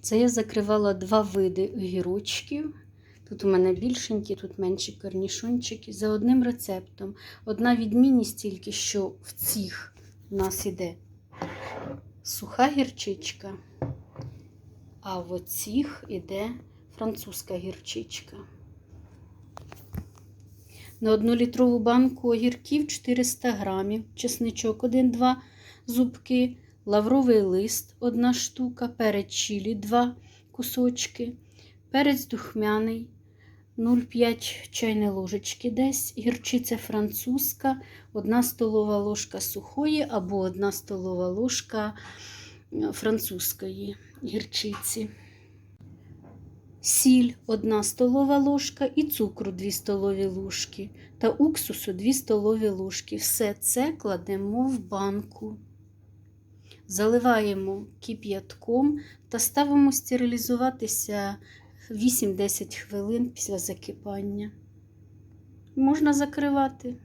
Це я закривала два види огірочків. Тут у мене більшенькі, тут менші корнішончики. За одним рецептом. Одна відмінність тільки, що в цих у нас іде суха гірчичка, а в оцих іде французька гірчичка. На 1 літрову банку огірків 400 грамів, чесничок 1-2 зубки, лавровий лист 1 штука, перець чилі 2 кусочки, перець духмяний 0,5 чайної ложечки десь, гірчиця французька, 1 столова ложка сухої або 1 столова ложка французької гірчиці. Сіль 1 столова ложка і цукру 2 столові ложки та уксусу 2 столові ложки. Все це кладемо в банку. Заливаємо кип'ятком та ставимо стерилізуватися 8-10 хвилин після закипання. Можна закривати.